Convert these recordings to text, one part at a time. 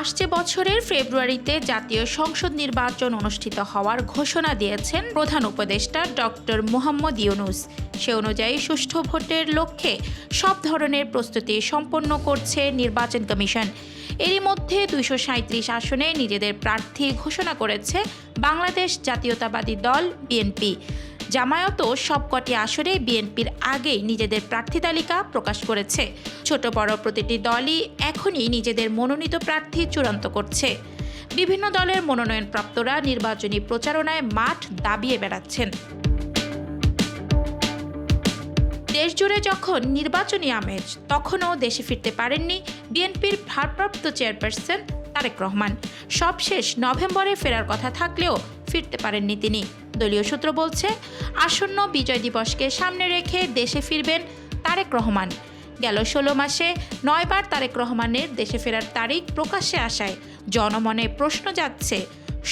আসছে বছরের ফেব্রুয়ারিতে জাতীয় সংসদ নির্বাচন অনুষ্ঠিত হওয়ার ঘোষণা দিয়েছেন প্রধান উপদেষ্টা ডক্টর মোহাম্মদ ইউনুস। সে অনুযায়ী সুষ্ঠু ভোটের লক্ষ্যে সব ধরনের প্রস্তুতি সম্পন্ন করছে নির্বাচন কমিশন। এরই মধ্যে দুইশো আসনে নিজেদের প্রার্থী ঘোষণা করেছে বাংলাদেশ জাতীয়তাবাদী দল বিএনপি। জামায়াতও সবকটি আসরে বিএনপির আগেই নিজেদের প্রার্থী তালিকা প্রকাশ করেছে। ছোট বড় প্রতিটি দলই এখনই নিজেদের মনোনীত প্রার্থী চূড়ান্ত করছে। বিভিন্ন দলের মনোনয়নপ্রাপ্তরা নির্বাচনী প্রচারণায় মাঠ দাবিয়ে বেড়াচ্ছেন। দেশজুড়ে যখন নির্বাচনী আমেজ, তখনও দেশে ফিরতে পারেননি বিএনপির ভারপ্রাপ্ত চেয়ারপারসন তারেক রহমান। সবশেষ নভেম্বরে ফেরার কথা থাকলেও ফিরতে পারেননি তিনি। দলীয় সূত্র বলছে, আসন্ন বিজয় দিবসকে সামনে রেখে দেশে ফিরবেন তারেক রহমান। গেল ষোলো মাসে নয়বার তারেক রহমানের দেশে ফেরার তারিখ প্রকাশ্যে আসায় জনমনে প্রশ্ন যাচ্ছে,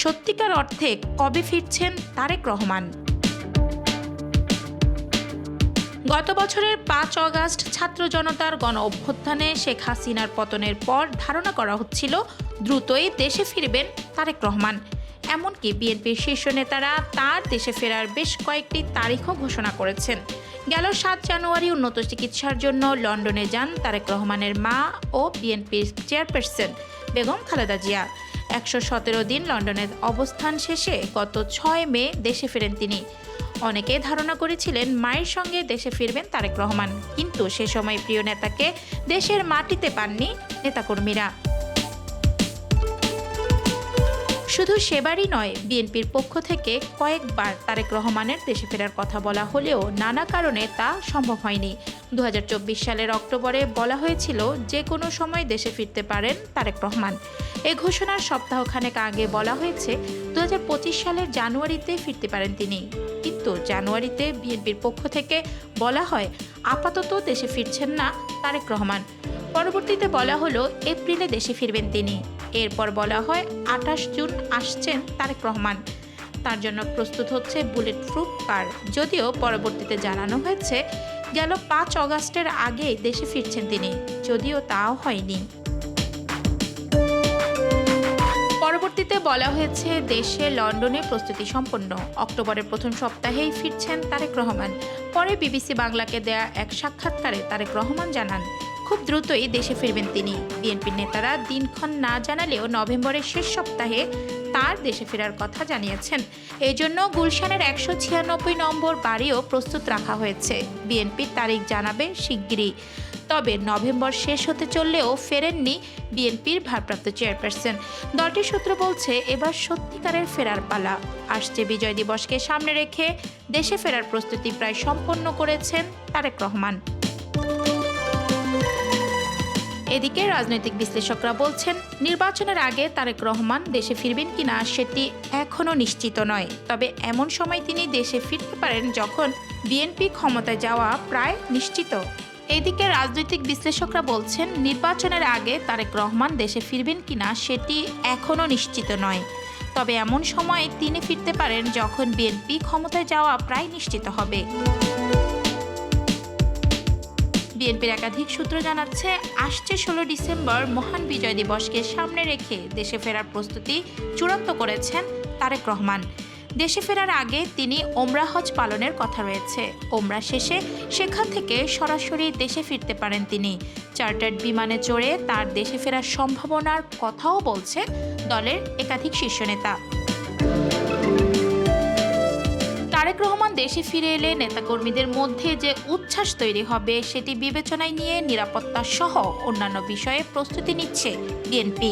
সত্যিকার অর্থে কবে ফিরছেন তারেক রহমান? গত বছরের পাঁচ অগাস্ট ছাত্র জনতার গণ অভ্যুত্থানে শেখ হাসিনার পতনের পর ধারণা করা হচ্ছিল দ্রুতই দেশে ফিরবেন তারেক রহমান। এমনকি বিএনপির শীর্ষ নেতারা তার দেশে ফেরার বেশ কয়েকটি তারিখও ঘোষণা করেছেন। গেল সাত জানুয়ারি উন্নত চিকিৎসার জন্য লন্ডনে যান তারেক রহমানের মা ও বিএনপির চেয়ারপারসন বেগম খালেদা জিয়া। একশো সতেরো দিন লন্ডনের অবস্থান শেষে গত ছয় মে দেশে ফেরেন তিনি। অনেকে ধারণা করেছিলেন মায়ের সঙ্গে দেশে ফিরবেন তারেক রহমান, কিন্তু সে সময় প্রিয় নেতাকে দেশের মাটিতে পাননি নেতাকর্মীরা। শুধু সেবারই নয়, বিএনপির পক্ষ থেকে কয়েকবার তারেক রহমানের দেশে ফেরার কথা বলা হলেও নানা কারণে তা সম্ভব হয়নি। দু হাজার চব্বিশ সালের অক্টোবরে বলা হয়েছিল যে কোনো সময় দেশে ফিরতে পারেন তারেক রহমান। এ ঘোষণার সপ্তাহখানেক আগে বলা হয়েছে দু হাজার পঁচিশ সালের জানুয়ারিতে ফিরতে পারেন তিনি। কিন্তু জানুয়ারিতে বিএনপির পক্ষ থেকে বলা হয়, আপাতত দেশে ফিরছেন না তারেক রহমান। পরবর্তীতে বলা হলো, এপ্রিলে দেশে ফিরবেন তিনি। এরপর বলা হয়, আঠাশ জুন আসছেন তারেক রহমান। তার জন্য প্রস্তুত হচ্ছে বুলেট প্রুফ কার। যদিও পরবর্তীতে জানানো হয়েছে, গেল পাঁচ অগাস্টের আগে দেশে ফিরছেন তিনি, যদিও তাও হয়নি। পরবর্তীতে বলা হয়েছে, দেশে লন্ডনে প্রস্তুতি সম্পন্ন। অক্টোবরের প্রথম সপ্তাহেই ফিরছেন তারেক রহমান। পরে বিবিসি বাংলাকে দেয়া এক সাক্ষাৎকারে তারেক রহমান জানান খুব দ্রুতই দেশে ফিরবেন তিনি। বিএনপির নেতারা দিনক্ষণ না জানালেও নভেম্বরের শেষ সপ্তাহে তার দেশে ফেরার কথা জানিয়েছেন। এই জন্য গুলশানের একশো ছিয়ানব্বই নম্বর বাড়িও প্রস্তুত রাখা হয়েছে। বিএনপির তারিখ জানাবে শিগগিরই। তবে নভেম্বর শেষ হতে চললেও ফেরেননি বিএনপির ভারপ্রাপ্ত চেয়ারপারসন। দলটির সূত্র বলছে, এবার সত্যিকারের ফেরার পালা। আসছে বিজয় দিবসকে সামনে রেখে দেশে ফেরার প্রস্তুতি প্রায় সম্পন্ন করেছেন তারেক রহমান। এদিকে রাজনৈতিক বিশ্লেষকরা বলছেন, নির্বাচনের আগে তারেক রহমান দেশে ফিরবেন কিনা সেটি এখনও নিশ্চিত নয়। তবে এমন সময় তিনি দেশে ফিরতে পারেন যখন বিএনপি ক্ষমতায় যাওয়া প্রায় নিশ্চিত। এদিকে রাজনৈতিক বিশ্লেষকরা বলছেন, নির্বাচনের আগে তারেক রহমান দেশে ফিরবেন কিনা সেটি এখনও নিশ্চিত নয়। তবে এমন সময় তিনি ফিরতে পারেন যখন বিএনপি ক্ষমতায় যাওয়া প্রায় নিশ্চিত হবে। বিএনপির একাধিক সূত্র জানাচ্ছে, আসছে ষোলো ডিসেম্বর মহান বিজয় দিবসকে সামনে রেখে দেশে ফেরার প্রস্তুতি চূড়ান্ত করেছেন তারেক রহমান। দেশে ফেরার আগে তিনি ওমরা হজ পালনের কথা রয়েছে। ওমরা শেষে সেখান থেকে সরাসরি দেশে ফিরতে পারেন তিনি। চার্টার্ড বিমানে চড়ে তার দেশে ফেরার সম্ভাবনার কথাও বলছে দলের একাধিক শীর্ষ নেতা। তারেক রহমান দেশে ফিরে এলে নেতাকর্মীদের মধ্যে যে উচ্ছ্বাস তৈরি হবে সেটি বিবেচনায় নিয়ে নিরাপত্তা সহ অন্যান্য বিষয়ে প্রস্তুতি নিচ্ছে বিএনপি।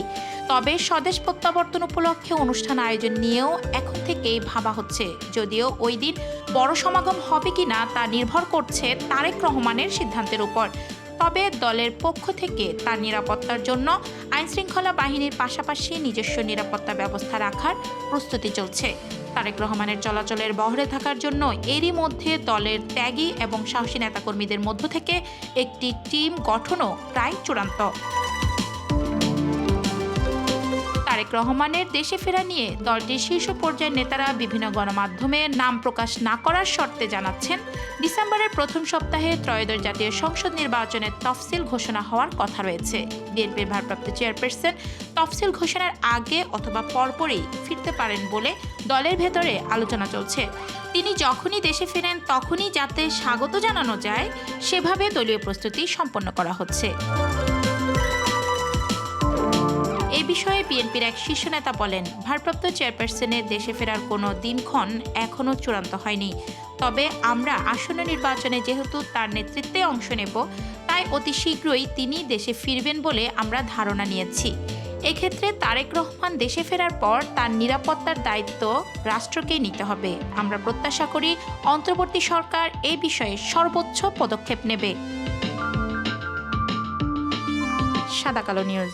তবে স্বদেশ প্রত্যাবর্তন উপলক্ষে অনুষ্ঠান আয়োজন নিয়েও এখন থেকেই ভাবা হচ্ছে, যদিও ওই দিন বড় সমাগম হবে কি না তা নির্ভর করছে তারেক রহমানের সিদ্ধান্তের উপর। তবে দলের পক্ষ থেকে তার নিরাপত্তার জন্য আইনশৃঙ্খলা বাহিনীর পাশাপাশি নিজস্ব নিরাপত্তা ব্যবস্থা রাখার প্রস্তুতি চলছে। তারেক রহমানের চলাচলের বহরে থাকার জন্য এরই মধ্যে দলের ত্যাগী এবং সাহসী নেতাকর্মীদের মধ্য থেকে একটি টিম গঠনও প্রায় চূড়ান্ত। তারেক রহমানের দেশে ফেরা নিয়ে দলটির শীর্ষ পর্যায়ের নেতারা বিভিন্ন গণমাধ্যমে নাম প্রকাশ না করার শর্তে জানাচ্ছেন, ডিসেম্বরের প্রথম সপ্তাহে ত্রয়োদশ জাতীয় সংসদ নির্বাচনের তফসিল ঘোষণা হওয়ার কথা রয়েছে। বিএনপির ভারপ্রাপ্ত চেয়ারপারসন তফসিল ঘোষণার আগে অথবা পরপরই ফিরতে পারেন বলে দলের ভেতরে আলোচনা চলছে। তিনি যখনই দেশে ফেরেন তখনই যাতে স্বাগত জানানো যায়, সেভাবে দলীয় প্রস্তুতি সম্পন্ন করা হচ্ছে। বিষয়ে বিএনপির এক শীর্ষ নেতা বলেন, ভারপ্রাপ্ত চেয়ারপারসনের দেশে ফেরার কোনো দিনক্ষণ এখনও চূড়ান্ত হয়নি। তবে আমরা আসন্ন নির্বাচনে যেহেতু তার নেতৃত্বে অংশ নেব, তাই অতি শীঘ্রই তিনি দেশে ফিরবেন বলে আমরা ধারণা নিয়েছি। এক্ষেত্রে তারেক রহমান দেশে ফেরার পর তার নিরাপত্তার দায়িত্ব রাষ্ট্রকেই নিতে হবে। আমরা প্রত্যাশা করি অন্তর্বর্তী সরকার এ বিষয়ে সর্বোচ্চ পদক্ষেপ নেবে। সাদা কালো নিউজ।